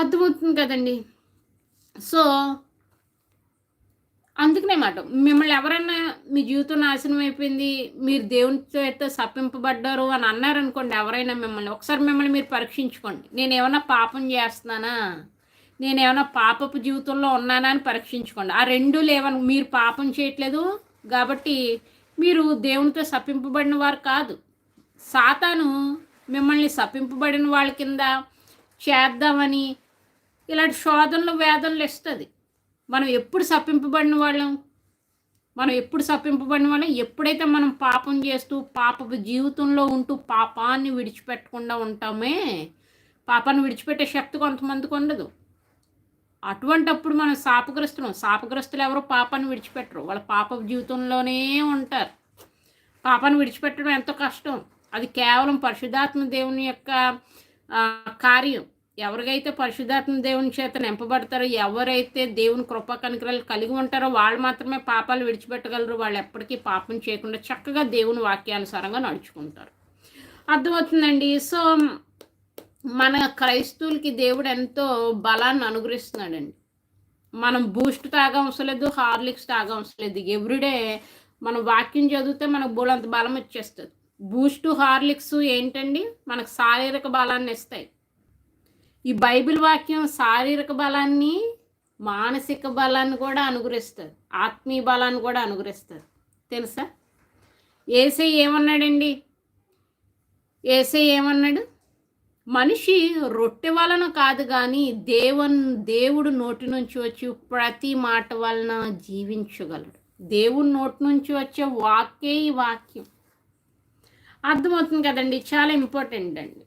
అర్థమవుతుంది కదండి. సో అందుకనే మాట. మిమ్మల్ని ఎవరైనా మీ జీవితం నాశనం అయిపోయింది మీరు దేవునితో అయితే సప్పింపబడ్డారు అని అన్నారనుకోండి ఎవరైనా మిమ్మల్ని ఒకసారి మిమ్మల్ని మీరు పరీక్షించుకోండి. నేను ఏమైనా పాపం చేస్తున్నానా? నేను ఏమైనా పాపపు జీవితంలో ఉన్నానా అని పరీక్షించుకోండి. ఆ రెండు లేవని మీరు పాపం చేయట్లేదు కాబట్టి మీరు దేవునితో సప్పింపబడిన వారు కాదు. సాతాను మిమ్మల్ని సప్పింపబడిన వాళ్ళ కింద చేద్దామని ఇలాంటి శోధనలు వేదనలు ఇస్తుంది. మనం ఎప్పుడు సప్పింపబడిన వాళ్ళం? మనం ఎప్పుడు సప్పింపబడిన వాళ్ళం? ఎప్పుడైతే మనం పాపం చేస్తూ పాపపు జీవితంలో ఉంటూ పాపాన్ని విడిచిపెట్టకుండా ఉంటామే పాపాన్ని విడిచిపెట్టే శక్తి కొంతమందికి ఉండదు. అటువంటప్పుడు మనం శాపగ్రస్తులం. శాపగ్రస్తులు ఎవరు పాపాన్ని విడిచిపెట్టరు. వాళ్ళ పాప జీవితంలోనే ఉంటారు. పాపాన్ని విడిచిపెట్టడం ఎంతో కష్టం. అది కేవలం పరిశుధాత్మ దేవుని యొక్క కార్యం. ఎవరికైతే పరిశుధాత్మ దేవుని చేత నింపబడతారో ఎవరైతే దేవుని కృపా కనికరాలు కలిగి ఉంటారో వాళ్ళు మాత్రమే పాపాలు విడిచిపెట్టగలరు. వాళ్ళు ఎప్పటికీ పాపం చేయకుండా చక్కగా దేవుని వాక్యానుసారంగా నడుచుకుంటారు. అర్థమవుతుందండి? సో మన క్రైస్తవులకి దేవుడు ఎంతో బలాన్ని అనుగ్రహిస్తున్నాడండి. మనం బూస్ట్ తాగవసరం లేదు హార్లిక్స్ తాగవసరం లేదు. ఎవ్రీడే మనం వాక్యం చదివితే మనకు బోలంత బలం వచ్చేస్తుంది. బూస్ట్ హార్లిక్స్ ఏంటండి? మనకు శారీరక బలాన్ని ఇస్తాయి. ఈ బైబిల్ వాక్యం శారీరక బలాన్ని మానసిక బలాన్ని కూడా అనుగ్రహిస్తుంది. ఆత్మీయ బలాన్ని కూడా అనుగ్రహిస్తుంది. తెలుసా? ఏసై ఏమన్నాడండి? ఏసై ఏమన్నాడు? మనిషి రొట్టె వలన కాదు కానీ దేవున్ దేవుడు నోటి నుంచి వచ్చి ప్రతి మాట వలన జీవించగలడు. దేవుడి నోటి నుంచి వచ్చే వాక్యే ఈ వాక్యం. అర్థమవుతుంది కదండి? చాలా ఇంపార్టెంట్ అండి.